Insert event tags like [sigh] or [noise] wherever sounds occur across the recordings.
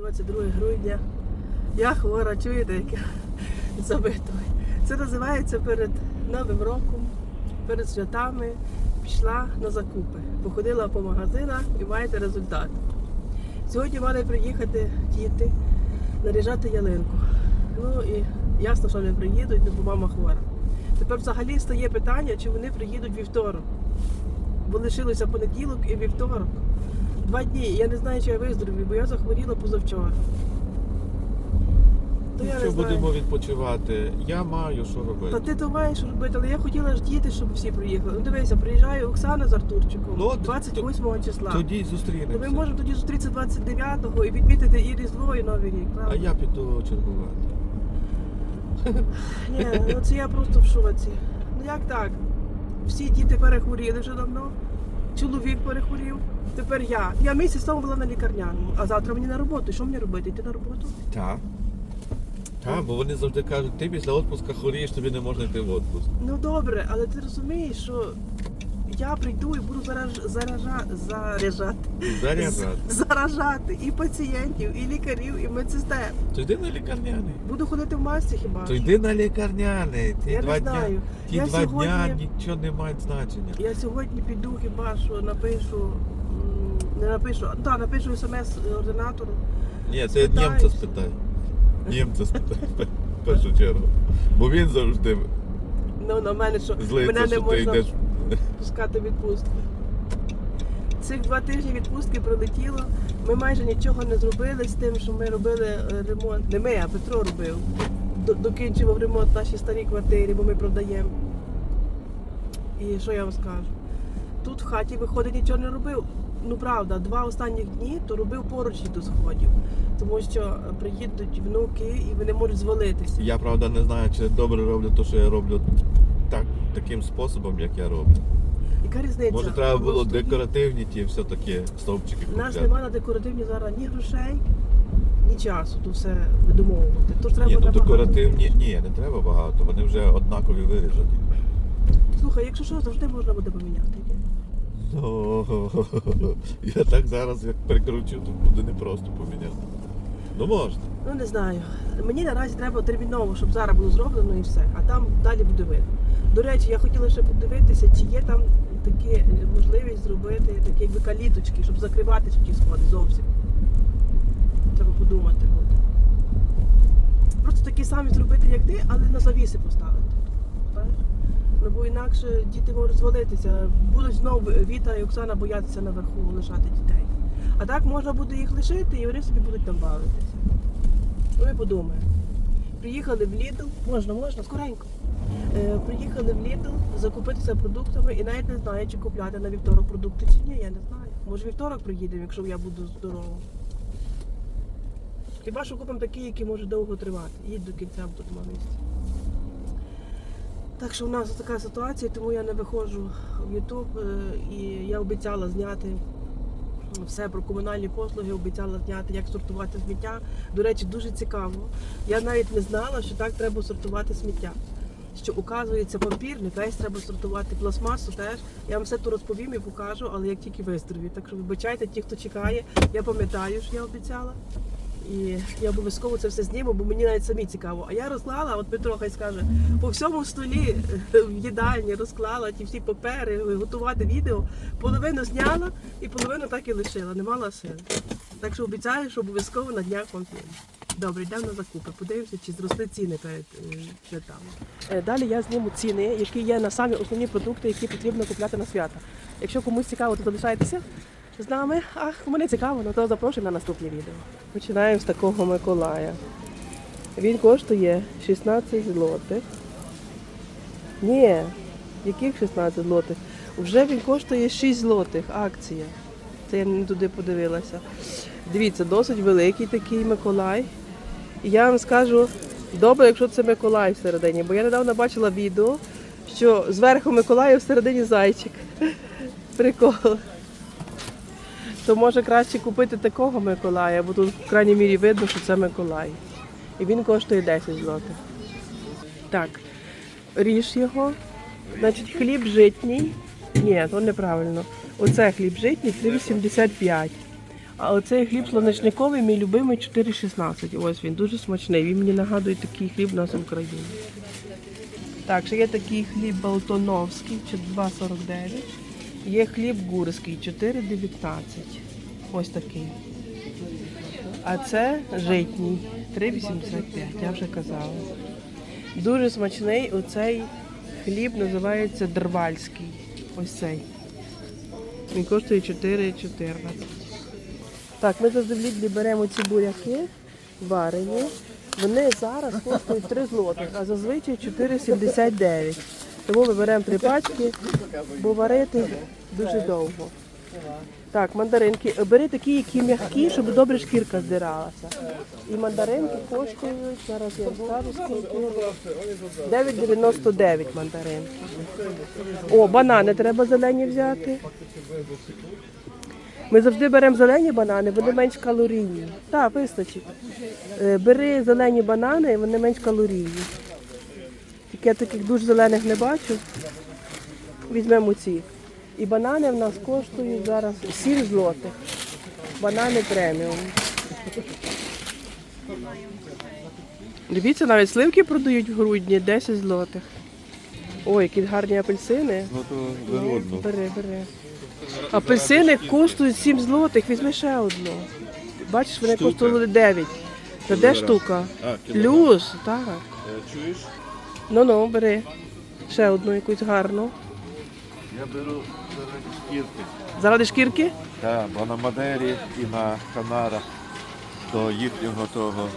22 грудня. Я хвора, чуєте, як я [laughs] забитою. Це називається перед Новим роком, перед святами пішла на закупи. Походила по магазинах і маєте результат. Сьогодні мали приїхати діти наряжати ялинку. Ну і ясно, що не приїдуть, бо мама хвора. Тепер взагалі стає питання, чи вони приїдуть вівторок. Бо лишилося понеділок і вівторок. Два дні. Я не знаю, чи я виздоровію, бо я захворіла позавчора. То я не знаю. будемо відпочивати, я маю що робити. Та ти то маєш робити, але я хотіла ж діти, щоб всі приїхали. Ну дивися, приїжджає Оксана з Артурчиком Ну, от 28 числа. Тоді То зустрінемося. ми можемо тоді зустрітися 29-го і відмітити і Різдво, і Новий рік. А правда? я піду чергувати. Ні, ну це я просто в шоці. Ну як так? Всі діти перехворіли вже давно. Чоловік перехворів. Тепер я. Я місяць тому була на лікарняному, а завтра мені на роботу. Що мені робити? Йти на роботу? Так. Так, бо вони завжди кажуть, ти після відпуска хворієш, тобі не можна йти в відпуск. Ну добре, але ти розумієш, що я прийду і буду зараж... заража... заряджати. Заряджати. [laughs] заражати і пацієнтів, і лікарів, і медсестер. То йди на лікарняний. Буду ходити в масці хіба? То йди на лікарняний. Ті Я два не дня. Ті Я два сьогодні- дня нічого не мають значення. Я сьогодні піду хіба що напишу, не напишу, так, напишу смс ординатору. Ні, це німця спитай. Німця спитай в першу чергу. Бо він завжди Ну, на мене що злиться, мене не що ти йдеш. Пускати відпустку. Цих два тижні відпустки пролетіло. Ми майже нічого не зробили з тим, що ми робили е, ремонт. Не ми, а Петро робив. Докінчував ремонт в нашій старій квартирі, бо ми продаємо. І що я вам скажу? Тут в хаті, виходить, нічого не робив. Ну правда, два останніх дні то робив поручні до сходів, тому що е, приїдуть внуки і вони можуть звалитися. Я правда не знаю, чи добре роблю те, що я роблю таким способом, як я роблю. Яка різниця? Може, треба було Просто декоративні ті все-таки стовпчики У нас купляти. немає на декоративні зараз ні грошей, ні часу то все видумовувати. Тож треба Ні, ну набагато декоративні, більше. ні, не треба багато, вони вже однакові виріжені. Слухай, якщо що, завжди можна буде поміняти. ні? Ну, [laughs] я так зараз як прикручу, то буде непросто поміняти. Ну можна. Ну не знаю. Мені наразі треба терміново, щоб зараз було зроблено і все, а там далі буде видно. До речі, я хотіла ще подивитися, чи є там такі е, можливість зробити такі якби каліточки, щоб закривати ті сходи зовсім. Треба подумати. Просто такі самі зробити, як ти, але на завіси поставити. Ну бо інакше діти можуть звалитися. Будуть знову Віта і Оксана боятися наверху лишати дітей. А так можна буде їх лишити і вони собі будуть там бавитися. Ну, ми подумаємо. Приїхали в Lidl, можна, можна, скоренько. Е, приїхали в Lidl закупитися продуктами і навіть не знаю, чи купляти на вівторок продукти чи ні, я не знаю. Може вівторок приїдемо, якщо я буду здорова. Хіба що купимо такі, які можуть довго тривати. Їдь до кінця, тут нема місця. Так що в нас така ситуація, тому я не виходжу в Ютуб і я обіцяла зняти все про комунальні послуги, обіцяла зняти, як сортувати сміття. До речі, дуже цікаво. Я навіть не знала, що так треба сортувати сміття. Що указується папір, не весь треба сортувати пластмасу теж. Я вам все то розповім і покажу, але як тільки виздорові. Так що вибачайте, ті, хто чекає, я пам'ятаю, що я обіцяла. І я обов'язково це все зніму, бо мені навіть самі цікаво. А я розклала, от Петро хай скаже, по всьому столі е, в їдальні розклала ті всі папери, готувати відео. Половину зняла і половину так і лишила, не мала сил. Так що обіцяю, що обов'язково на днях вам фільм. Добре, йдемо на закупи. Подивимося, чи зросли ціни перед е, святами. Е, Далі я зніму ціни, які є на самі основні продукти, які потрібно купляти на свята. Якщо комусь цікаво, то залишайтеся з нами. А кому не цікаво, ну то запрошую на наступне відео. Починаємо з такого Миколая. Він коштує 16 злотих. Ні, яких 16 злотих? Вже він коштує 6 злотих, акція. Це я не туди подивилася. Дивіться, досить великий такий Миколай. І я вам скажу, добре, якщо це Миколай всередині, бо я недавно бачила відео, що зверху Миколая всередині зайчик. [laughs] Прикол. То може краще купити такого Миколая, бо тут в крайній мірі видно, що це Миколай. І він коштує 10 злотих. Так, ріж його. Значить, хліб житній. Ні, то неправильно. Оце хліб житній 3,85. А оцей хліб слонечниковий, мій любимий 4,16. Ось він дуже смачний. Він мені нагадує такий хліб у нас в Україні. Так, ще є такий хліб Балтоновський, чи 2,49. Є хліб гурський, 4,19. Ось такий. А це житній, 3,85, я вже казала. Дуже смачний оцей хліб називається Дрвальський. Ось цей. Він коштує 4,14. Так, ми в беремо ці буряки варені. Вони зараз коштують 3 злотих, а зазвичай 4,79. Тому ми беремо три пачки, бо варити дуже довго. Так, мандаринки. Бери такі, які м'які, щоб добре шкірка здиралася. І мандаринки коштують, зараз я скажу скільки. 9,99 мандаринки. О, банани треба зелені взяти. Ми завжди беремо зелені банани, вони менш калорійні. Так, вистачить. Е, Бери зелені банани, вони менш калорійні. Тільки я таких дуже зелених не бачу. Візьмемо ці. І банани в нас коштують зараз 7 злотих. Банани преміум. Дивіться, навіть сливки продають в грудні 10 злотих. Ой, які гарні апельсини. Ну. Бери, бери. Апельсини коштують 7 злотих, візьми ще одну. Бачиш, вони Штука. коштували 9. Та де штука? А. Плюс, так. Е, Чуєш? Ну ну, бери. Ще одну якусь гарну. Я беру заради шкірки. Заради шкірки? Так, бо на Мадері і на Канарах до їхнього того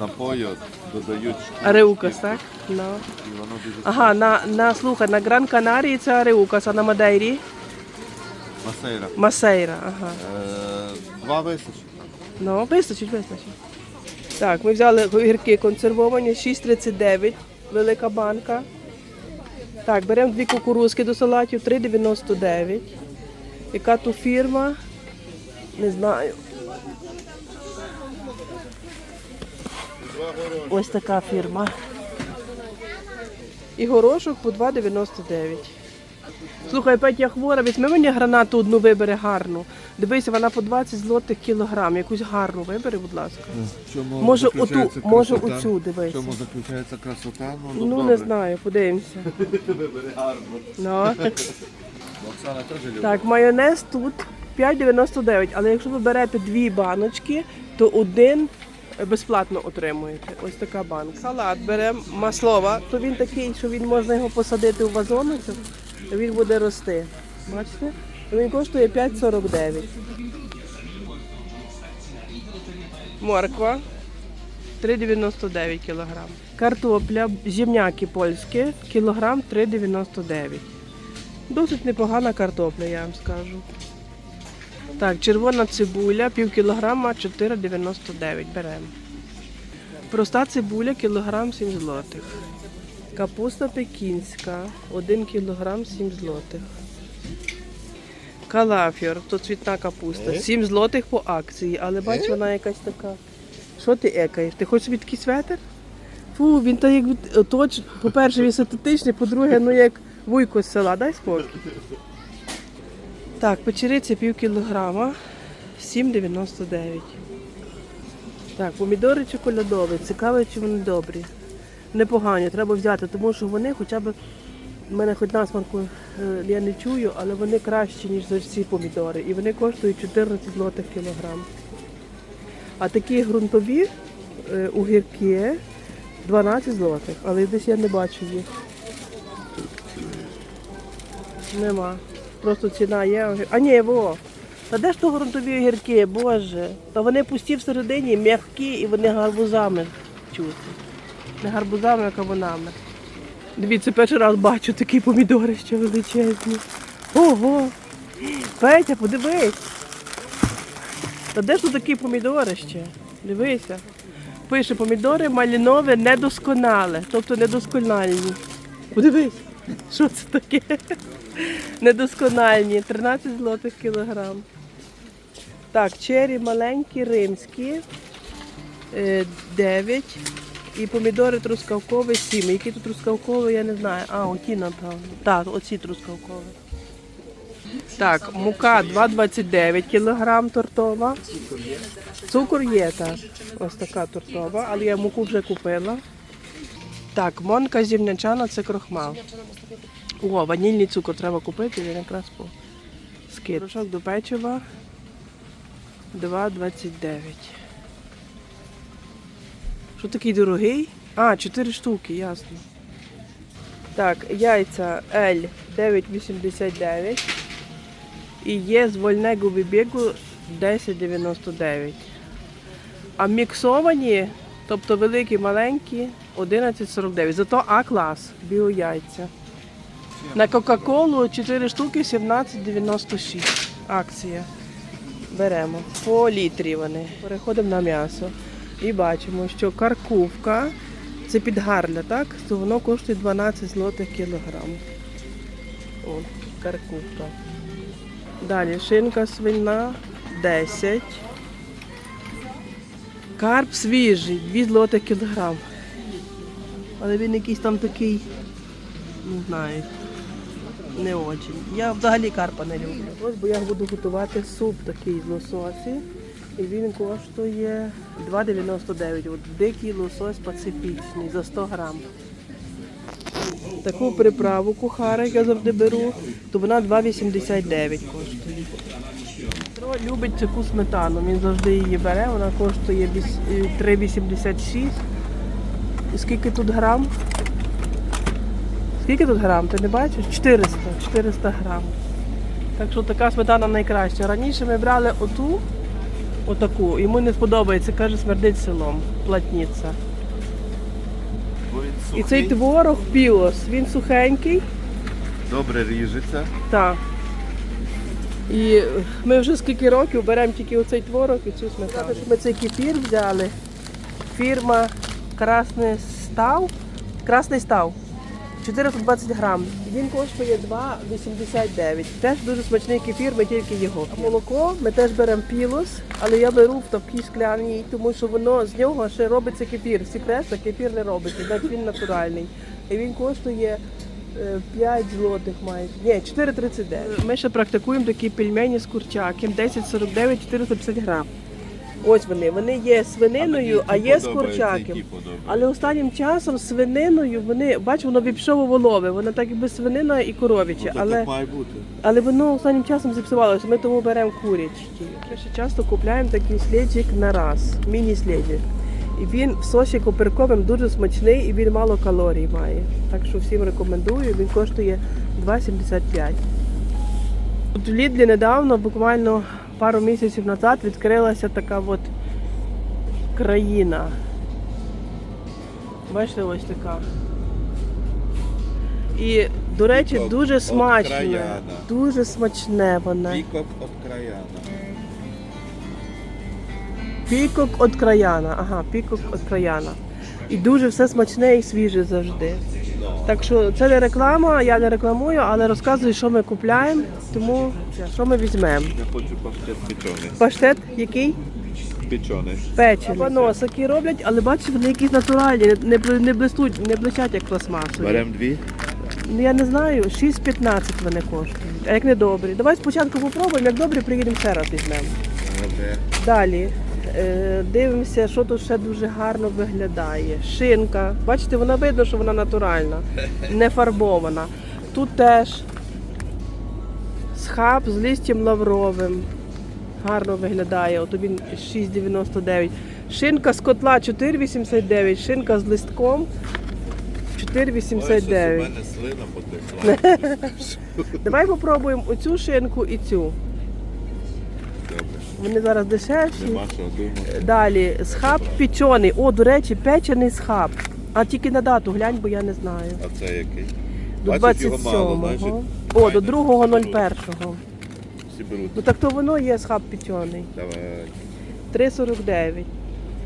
напою додають шкірку. Ареукас, так? Ну. І воно дуже Ага, на, на слухай, на Гран Канарії це Ареукас, а на Мадейрі Масейра. Масейра. Ага. Е, Два височі. Ну, вистачить, вистачить. Так, ми взяли огірки консервовані, 6,39, велика банка. Так, беремо дві кукурузки до салатів, 3,99. Яка тут фірма? Не знаю. Ось така фірма. І горошок по 2,99. Слухай, Петя хвора, візьми мені гранату одну вибери гарну. Дивися, вона по 20 злотих кілограм. Якусь гарну вибери, будь ласка. Чому Може, оту- може, оцю, дивись. Чому заключається красота? Ну, Ну, не знаю, подивимося. [laughs] Вибери гарно. Ну. Оксана теж любить. Так, майонез тут 5,99, але якщо ви берете дві баночки, то один безплатно отримуєте. Ось така банка. Салат беремо маслова, то він такий, що він можна його посадити у вазоночок, і він буде рости. Бачите? Він коштує 5,49. Морква 3,99 кілограм. Картопля, зімняки польські, кілограм 3,99. Досить непогана картопля, я вам скажу. Так, червона цибуля, пів кілограма 4,99 беремо. Проста цибуля кілограм 7 злотих. Капуста пекінська 1 кілограм 7 злотих. Калафір, то цвітна капуста. 7 злотих по акції, але бач, вона якась така. Що ти екаєш? Ти хочеш собі такий светр? Фу, він так як від- точ, по-перше, він синтетичний, по-друге, ну як вуйко з села, дай спокій. Так, печериця пів кілограма, 7,99. Так, помідори чоколядові. Цікаво, чи вони добрі. Непогані, треба взяти, тому що вони хоча б. У мене хоч насмарку е, я не чую, але вони кращі, ніж за всі помідори. І вони коштують 14 злотих кілограм. А такі ґрунтові е, огірки 12 злотих, але десь я не бачу їх. Нема. Просто ціна є. А ні, во. Та де ж то ґрунтові огірки, боже. Та вони пусті всередині, м'які і вони гарбузами чути. Не гарбузами, а кавунами. Дивіться, перший раз бачу такі помідори ще величезні. Ого! Петя, подивись. Та де ж тут такі помідори ще? Дивися. Пише помідори малінове недосконале, тобто недоскональні. Подивись, що це таке? Недоскональні, 13 злотих кілограм. Так, чері маленькі, римські, е, 9. І помідори трускавкові 7. Які тут трускавкові, я не знаю. А, оті, напевно. Так, оці трускавкові. Так, мука 2,29 кг тортова. Цукор є, так. Ось така тортова, але я муку вже купила. Так, монка зімнячана це крохмал. О, ванільний цукор треба купити, він якраз по скид. Порошок до печива 2,29. Що такий дорогий? А, 4 штуки, ясно. Так, яйця L 9,89 і є з вольного вибігу 10,99. А міксовані, тобто великі, маленькі, 11,49. Зато А-клас, біояйця. На Кока-Колу 4 штуки 17,96. Акція. Беремо. По літрі вони. Переходимо на м'ясо. І бачимо, що каркувка це підгарля, так? То воно коштує 12 злотих кілограм. О, каркувка. Далі шинка свина 10. Карп свіжий, 2 злотих кілограм. Але він якийсь там такий, не знаю, не очень. Я взагалі карпа не люблю. Ось бо я буду готувати суп такий з лососі. Він коштує 2,99. От дикий лосось пацифічний за 100 грам. Таку приправу кухара, як я завжди беру, то вона 2,89 коштує. Петро любить таку сметану, він завжди її бере, вона коштує е, 3,86. І скільки тут грам? Скільки тут грам? Ти не бачиш? 400, 400 грам. Так що така сметана найкраща. Раніше ми брали оту, отаку, йому не сподобається, каже, смердить селом, платниця. І цей творог пілос, він сухенький. добре ріжеться. Так. І ми вже скільки років беремо тільки оцей творог і цю сметану. Ми цей кефір взяли. Фірма Красний Став. Красний Став. 420 грам. Він коштує 2,89. Теж дуже смачний кефір, ми тільки його. А молоко ми теж беремо пілос, але я беру в такій скляній, тому що воно з нього ще робиться кефір. Всі кефір не робиться, значить він натуральний. І він коштує е, 5 злотих майже. Ні, 4,39. Ми ще практикуємо такі пельмені з курчаком. 10,49, 450 грам. Ось вони. Вони є свининою, а, є з курчаком. Але останнім часом свининою вони, бач, воно віпшово волове, воно так якби свинина і коров'яче, але, має бути. але воно останнім часом зіпсувалося, ми тому беремо курячі. Ми ще часто купляємо такий сліджик на раз, міні-сліджик. І він в сосі коперковим дуже смачний і він мало калорій має. Так що всім рекомендую, він коштує 2,75. От в Лідлі недавно, буквально пару місяців назад, відкрилася така от країна. Бачите, ось така. І, до речі, Пікок дуже смачне. Дуже смачне вона. Пікок від краяна. Пікок від краяна. Ага, пікок від краяна. І дуже все смачне і свіже завжди. Так що це не реклама, я не рекламую, але розказую, що ми купляємо, тому що ми візьмемо. Я хочу паштет печений. Паштет який? Печений. Печений. Паносики роблять, але бачите, вони якісь натуральні, не, не блистуть, не блищать як пластмасові. Беремо дві. Ну я не знаю, 6,15 вони коштують. А як не добрі? Давай спочатку попробуємо, як добрі, приїдемо ще раз візьмемо. Добре. Далі дивимося, що тут ще дуже гарно виглядає. Шинка. Бачите, вона видно, що вона натуральна, не фарбована. Тут теж схаб з листям лавровим. Гарно виглядає. От він 6,99. Шинка з котла 4,89, шинка з листком Ой, щось у 4,89. мене слина потекла. [laughs] Давай попробуємо оцю шинку і цю. Вони зараз дешевші. Думати. Далі схаб печений. О, до речі, печений схаб. А тільки на дату глянь, бо я не знаю. А це який? До Бачиш, його мало, 27-го. О, до файно, 2-го всі беруть. 01-го. Всі беруть. Ну так то воно є схаб печений. Давай. 3,49.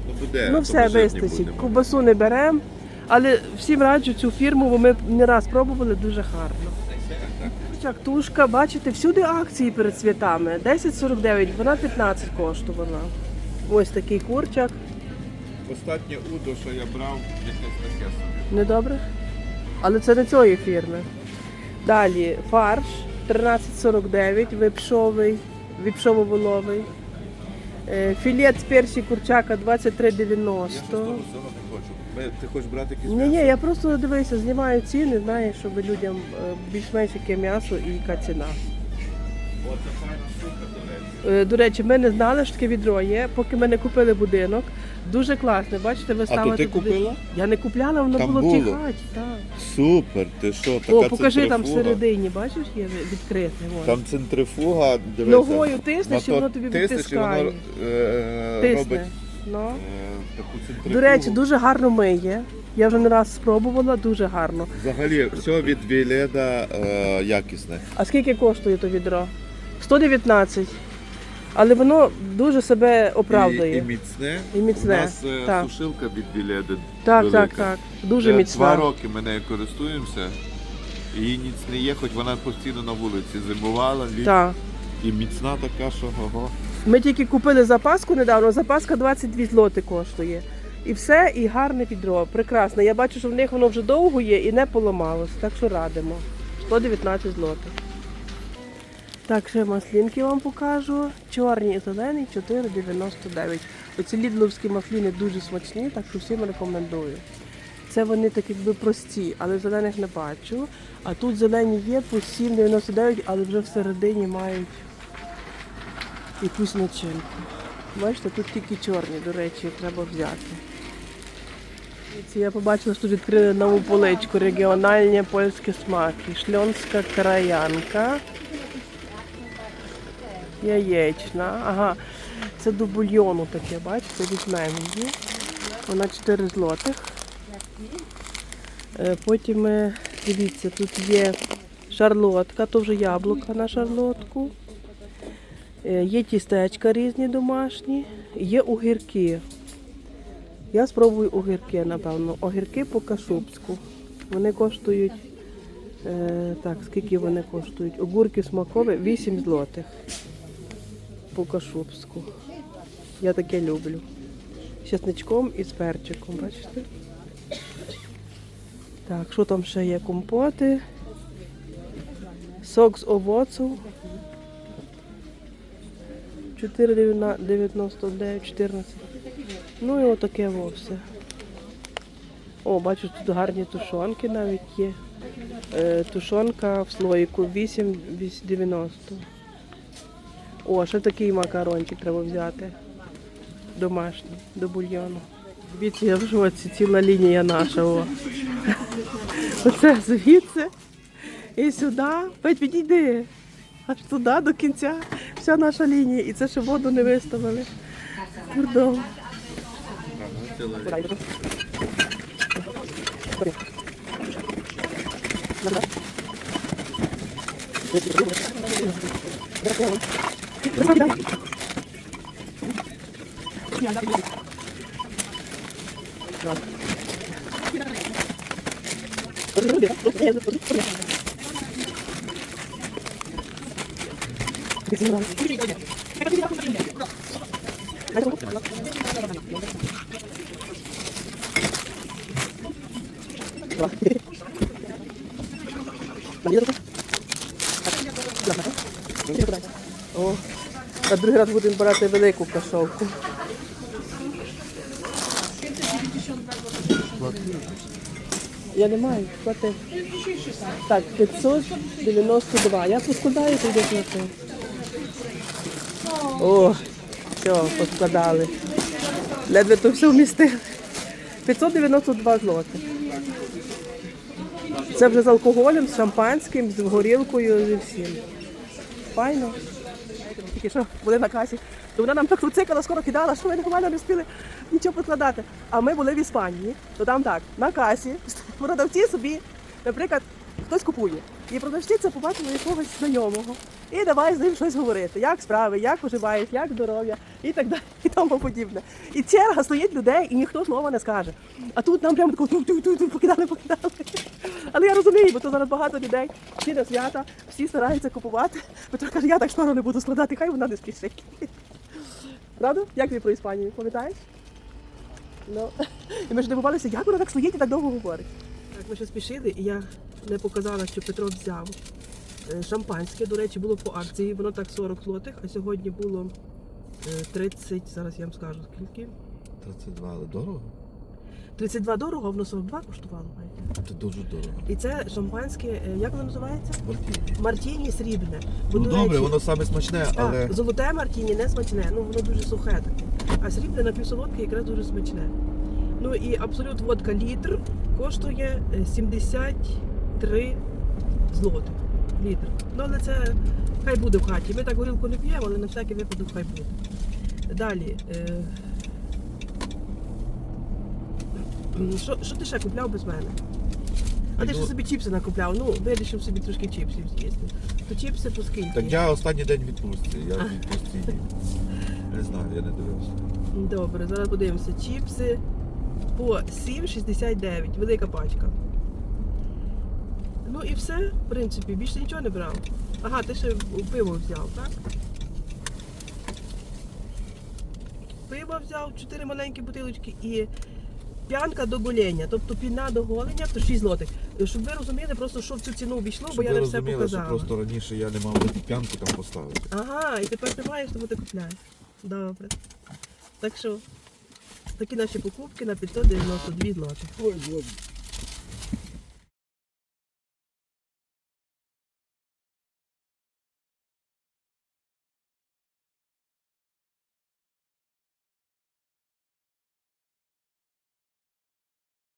Ну буде. Ну все вистачить. Ковбасу не беремо. Але всім раджу цю фірму, бо ми не раз пробували дуже гарно. Тушка, бачите, всюди акції перед святами. 10,49, вона 15 коштувала. Ось такий курчак. Останнє удо, що я брав, якесь таке собі. Недобре? Але це не цієї фірми. Далі фарш 13,49, випшовий, випшово-воловий. Е, Філет з перші курчака 23,90. Ти хочеш брати якісь Ні, ні, я просто дивися, знімаю ціни, знаєш, щоб людям е, більш-менш яке м'ясо і яка ціна. Оце файна штука, до речі. Е, До речі, ми не знали, що таке відро є, поки ми не купили будинок. Дуже класне, бачите, ви А ставите то ти туди- купила? Я не купляла, воно Там було в тій було? хаті. Так. Супер, ти що, така О, покажи там центрифуга. всередині, бачиш, є відкрите. вон. Там центрифуга, дивися. Ногою тиснеш, і воно тобі тиснеш, і воно, відтискає. е, Тисне. робить Ну. е. До речі, дуже гарно миє. Я вже не раз спробувала, дуже гарно. Взагалі, все від Віледа е, якісне. А скільки коштує то відро? 119. Але воно дуже себе оправдує. І, і міцне. І міцне, У нас е, так. сушилка від Віледа Так, велика. так, так. Дуже Вже міцна. Два роки ми нею користуємося. Її ніц не є, хоч вона постійно на вулиці зимувала, літ, Так. і міцна така, що ого. Ми тільки купили запаску недавно, запаска 22 злоти коштує. І все, і гарне відро. Прекрасне. Я бачу, що в них воно вже довго є і не поламалось. Так що радимо. 119 злотих. Так, ще маслінки вам покажу. Чорні і зелені 4,99. Оці лідловські масліни дуже смачні, так що всім рекомендую. Це вони так якби прості, але зелених не бачу. А тут зелені є по 7,99, але вже всередині мають якусь начинку. Бачите, тут тільки чорні, до речі, треба взяти. Я побачила, що відкрили нову поличку регіональні польські смаки. Шльонська краянка. Яєчна. Ага. Це до бульйону таке, бачите, візьмемо її. Вона 4 злотих. Е, Потім, е, дивіться, тут є шарлотка, то вже яблука на шарлотку. Е, Є тістечка різні домашні, є огірки. Я спробую огірки, напевно. Огірки по кашубську. Вони коштують. Е, так, скільки вони коштують? Огурки смакові 8 злотих по кашубську. Я таке люблю. З чесничком і з перчиком, бачите? Так, що там ще є? Компоти. Сок з овоців. 4,99, 14. Ну і отаке вовсе. О, бачу, тут гарні тушонки навіть є. Е, тушонка в слоїку 8,90. О, ще такий макарончик треба взяти. Домашній, до бульйону. Дивіться, я в жоці, ціла лінія наша. О. [laughs] Оце звідси і сюди. Петь, підійди. Аж туди до кінця. Вся наша лінія. І це ще воду не виставили. Кордон. О, а другий раз будемо брати велику кашовку. Я не маю, плати. Так, 592. Я поскладаю, то йде плати. О, все, поскладали. Ледве то все вмістили. 592 злоти. Це вже з алкоголем, з шампанським, з горілкою, зі всім. Файно. Тільки що були на касі. То вона нам так цикала, скоро кидала, що ми нормально не встигли нічого покладати. А ми були в Іспанії, то там так, на касі [laughs] продавці собі, наприклад, хтось купує. І продавчиця побачила якогось знайомого. І давай з ним щось говорити. Як справи, як поживаєш, як здоров'я і так далі, і тому подібне. І черга стоїть людей, і ніхто слова не скаже. А тут нам прямо тако ту-ту-ту покидали, покидали. Але я розумію, бо то зараз багато людей, всі на свята, всі стараються купувати. Петро каже, я так скоро не буду складати, хай вона не спішить. Правда? Як тобі про Іспанію, пам'ятаєш? Ну, і ми ж дивувалися, як вона так стоїть і так довго говорить. Так, ми ще спішили, і я не показала, що Петро взяв. Е, шампанське, до речі, було по акції, воно так 40 злотих, а сьогодні було е, 30, зараз я вам скажу скільки. 32, але дорого? 32 дорого, воно 42 коштувало. Це дуже дорого. І це шампанське, е, як воно називається? Мартіні. Мартіні срібне. Ну, Бо, ну добре, речі, воно саме смачне, але. Золоте мартіні не смачне, ну воно дуже сухе таке. А срібне напівсолодке якраз дуже смачне. Ну і абсолют водка літр коштує 70. 3 злотих літр. Ну, але це хай буде в хаті. Ми так горілку не п'ємо, але на всякий випадок хай буде. Далі. Е, що що ти ще купляв без мене? А ти що ну. собі чіпси накупляв? Ну, вирішив собі трошки чіпсів з'їсти. То чіпси по скільки? Так я останній день відпустці, я в відпустці. Не знаю, я не дивився. Добре, зараз подивимося. Чіпси по 7,69. Велика пачка. Ну і все, в принципі, більше нічого не брав. Ага, ти ще пиво взяв, так? Пиво взяв, 4 маленькі бутилочки і п'янка до голення, тобто піна до голення, то 6 злотих. Щоб ви розуміли, просто що в цю ціну війшло, бо Щоб я не все розуміли, що просто раніше я не мав де п'янку там поставити. Ага, і тепер ти маєш, тому ти купляєш. Добре. Так що, такі наші покупки на 592 злотих. Ой, Боже.